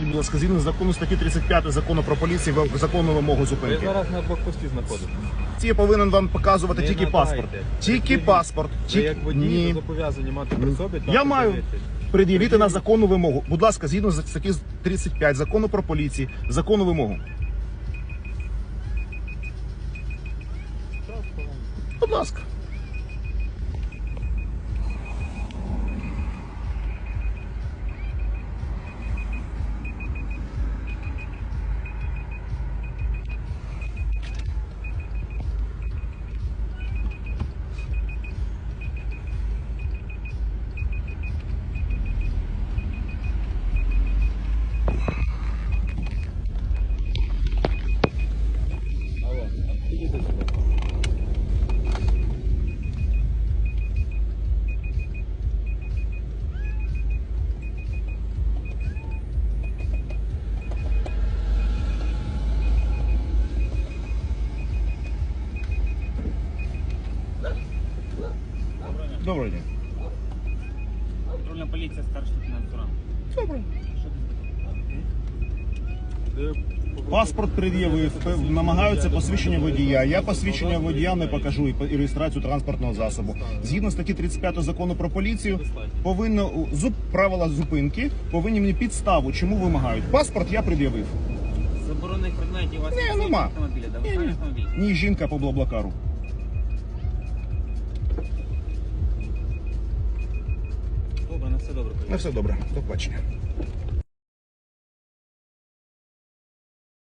Будь ласка, згідно закону статті 35 закону про поліцію, ви законну вимогу Ви зупинки. зараз на блокпості знаходитесь. Я повинен вам показувати Не тільки надайте. паспорт. Тільки Придивіть. паспорт. Ви Тільки... як водій Ні. зобов'язані мати при собі. Я так, маю пред'явити на законну вимогу. Будь ласка, згідно з статті 35 закону про поліцію, законну вимогу. Будь ласка. Доброго дня. Патрульна поліція, старший лейтенант Суран. Добре. Паспорт пред'явив, намагаються посвідчення водія. Я посвідчення водія не покажу і реєстрацію транспортного засобу. Згідно статті 35 закону про поліцію, повинно зуп правила зупинки повинні мені підставу, чому вимагають. Паспорт я пред'явив. Заборонених предметів у вас Ні, є нема. автомобіля, да? Ні, ні. автомобіль. Ні, жінка по блаблакару. Все добре. На все добре, до побачення.